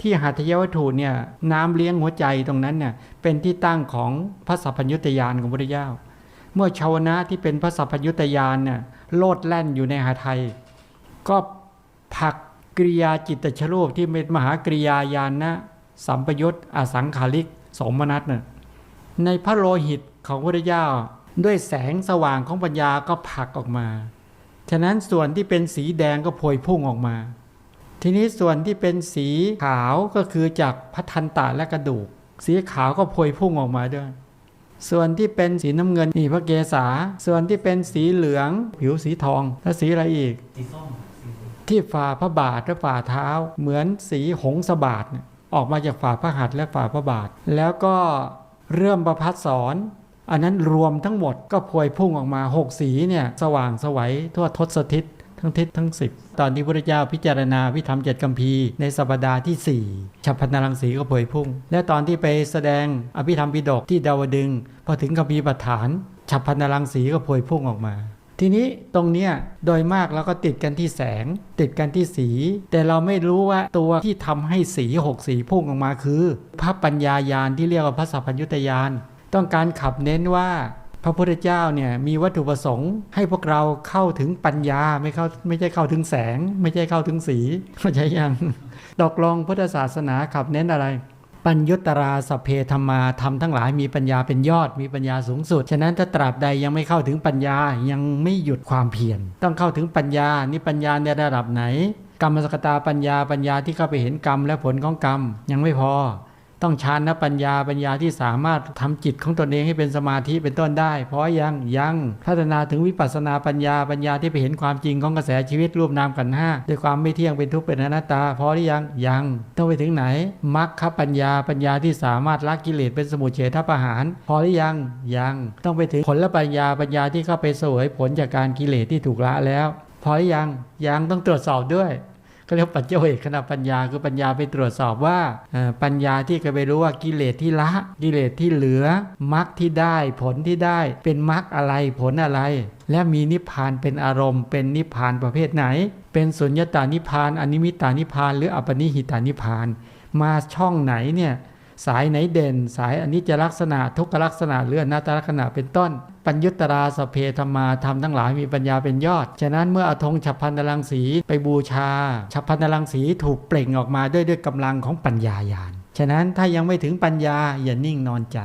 ที่หัตถยวัตถุเนี่ยน้ำเลี้ยงหัวใจตรงนั้นเนี่ยเป็นที่ตั้งของพระสัพพัญญุตยานของพระเจ้า เมื่อชาวนะที่เป็นพระสัพพัญญุตยานเนี่ยโลดแล่นอยู่ในหาไทย ก็ผลักกริยาจิตตชรูปที่เป็นมหากริยายานนะสัมปยุตอสังขาริกสมนัตเนี่ยในพระโลหิตของพระเจ้า ด้วยแสงสว่างของปัญญาก็ผลักออกมา ฉะนั้นส่วนที่เป็นสีแดงก็พวยพุ่งออกมา ทีนี้ส่วนที่เป็นสีขาวก็คือจากพัทันตะและกระดูก สีขาวก็พวยพุ่งออกมาด้วย ส่วนที่เป็นสีน้ำเงินนี่พระเกศาส่วนที่เป็นสีเหลือง ผิวสีทอง และสีอะไรอีก สีส้มสีเหลืองที่ฝ่าพระบาทและฝ่าเท้า เหมือนสีหงสบาทเนี่ยออกมาจากฝ่าพระหัตถ์และฝ่าพระบาท แล้วก็เรื่อมประพัดสอนอันนั้นรวมทั้งหมดก็พวยพุ่งออกมาหกสีเนี่ยสว่างสวัยทั่วทศทิศ ทั้งทิศทั้งสิบตอนที่พระเจ้าพิจารณาพิธรรมเจ็ดกัมพีร์ในสัปดาห์ที่สี่ฉับพันนรังสีก็พวยพุ่ง และตอนที่ไปแสดงอภิธรรมปิฎกที่ดาวดึงพอถึงกัมพีร์ปัฏฐาน ฉับพันนรังสีก็พวยพุ่งออกมา ทีนี้ตรงเนี้ยโดยมากเราก็ติดกันที่แสง ติดกันที่สี แต่เราไม่รู้ว่าตัวที่ทำให้สีหกสีพุ่งออกมาคือ พระปัญญายานที่เรียกว่าพระสัพพัญญุตยานต้องการขับเน้นว่า พระพุทธเจ้าเนี่ยมีวัตถุประสงค์ ให้พวกเราเข้าถึงปัญญาไม่เข้าไม่ใช่เข้าถึงแสง ไม่ใช่เข้าถึงสีเข้าใจยังตกลงพุทธศาสนาขับเน้นอะไร ปัญญุตราสเพธรรมาธรรมทั้งหลายมีปัญญาเป็นยอดมีปัญญาสูงสุด ฉะนั้นถ้าตราบใดยังไม่เข้าถึงปัญญายังไม่หยุดความเพียรต้องเข้าถึงปัญญานี่ปัญญาในระดับไหน กรรมสกตาปัญญาปัญญาที่เข้าไปเห็นกรรมและผลของกรรมยังไม่พอ ต้องฌานนะปัญญาปัญญาที่สามารถทำจิตของตนเองให้เป็นสมาธิเป็นต้นได้ เพราะยังยังพัฒนาถึงวิปัสสนาปัญญาปัญญาที่ไปเห็นความจริงของกระแสชีวิตรูปนามกันห้าด้วยความไม่เที่ยงเป็นทุกข์เป็นอนัตตาพอหรือยังยังต้องไปถึงไหนมรรคปัญญาปัญญาที่สามารถละกิเลสเป็นสมุทเฉทประหาร พอหรือยังยังต้องไปถึงผลและปัญญาปัญญาที่เข้าไปเสวยผลจากการกิเลสที่ถูกละแล้ว พอหรือยังยังต้องตรวจสอบด้วย ก็เรียกปัจเจเวกขณะปัญญาคือปัญญาไปตรวจสอบว่าปัญญาที่จะไปรู้ว่ากิเลสที่ละ กิเลสที่เหลือมรรคที่ได้ผลที่ได้เป็นมรรคอะไรผลอะไร และมีนิพพานเป็นอารมณ์ เป็นนิพพานประเภทไหน เป็นสุญญตานิพพานอนิมิตานิพพานหรืออปนิหิตานิพพาน มาช่องไหนเนี่ย สายไหนเด่น สายอนิจจลักษณะ ทุกขลักษณะเรืออนัตตลักษณะเป็นต้น ปัญญุตราสเพธรรมาธรรมทั้งหลายมีปัญญาเป็นยอด ฉะนั้นเมื่อเอาธงฉับพันนรังสีไปบูชาฉับพันนรังสีถูกเปล่งออกมาด้วยด้วยกำลังของปัญญาญาณฉะนั้นถ้ายังไม่ถึงปัญญาอย่านิ่งนอนใจ